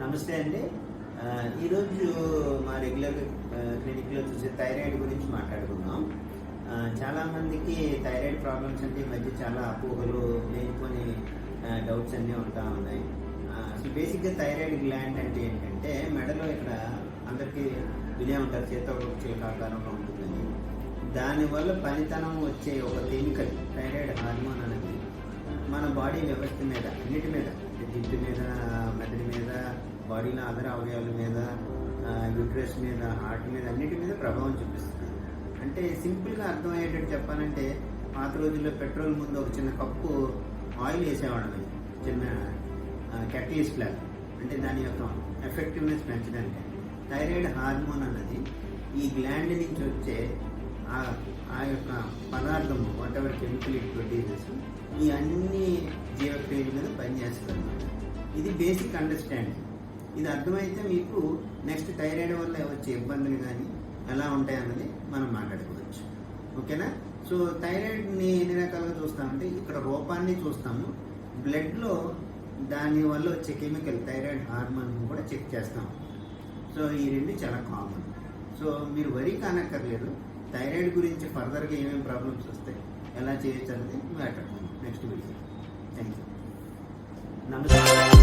నమస్తే అండి. ఈరోజు మా రెగ్యులర్ క్లినిక్లో చూసే థైరాయిడ్ గురించి మాట్లాడుకుందాం. చాలామందికి చాలా మందికి థైరాయిడ్ ప్రాబ్లమ్స్ అంటే ఈ మధ్య చాలా అపోహలు లేనిపోని డౌట్స్ అన్నీ ఉంటా ఉన్నాయి. అసలు బేసిక్గా థైరాయిడ్ గ్లాండ్ అంటే ఏంటంటే మెడలో ఇక్కడ అందరికీ వినే ఉంటారు చేత ఒక చిలక ఉంటుందని. దానివల్ల పనితనం వచ్చే ఒక కెమికల్ థైరాయిడ్ హార్మోన్ అనేది మన బాడీ వ్యవస్థ మీద అన్నిటి మీద జిడ్డు మీద బాడీలో అదర్ అవయవాల మీద యూట్రస్ మీద హార్ట్ మీద అన్నిటి మీద ప్రభావం చూపిస్తుంది. అంటే సింపుల్గా అర్థమయ్యేటట్టు చెప్పాలంటే పాత రోజుల్లో పెట్రోల్ ముందు ఒక చిన్న కప్పు ఆయిల్ వేసేవాడు చిన్న కెటీస్ లాగా. అంటే దాని యొక్క ఎఫెక్టివ్నెస్ పెంచడానికి. థైరాయిడ్ హార్మోన్ అన్నది ఈ గ్లాండ్ నుంచి వచ్చే ఆ ఆ యొక్క పదార్థము whatever chemical it produces ఈ అన్ని జీవక్రియల మీద పనిచేస్తుంది ఇది బేసిక్ అండర్స్టాండింగ్ ఇది అర్థమైతే మీకు నెక్స్ట్ థైరాయిడ్ వల్ల వచ్చే ఇబ్బందులు కానీ ఎలా ఉంటాయన్నది మనం మాట్లాడుకోవచ్చు. ఓకేనా? సో థైరాయిడ్ని ఎన్ని రకాలుగా చూస్తామంటే ఇక్కడ రూపాన్ని చూస్తాము. బ్లడ్లో దాని వల్ల వచ్చే కెమికల్ థైరాయిడ్ హార్మోన్ కూడా చెక్ చేస్తాం సో ఈ రెండు చాలా కామన్. సో మీరు వరి కానక్కర్లేదు. థైరాయిడ్ గురించి ఫర్దర్గా ఏమేమి ప్రాబ్లమ్స్ వస్తాయి ఎలా చేయొచ్చు అనేది మాట్లాడుకుందాం. Next video. థ్యాంక్ యూ నమస్తే.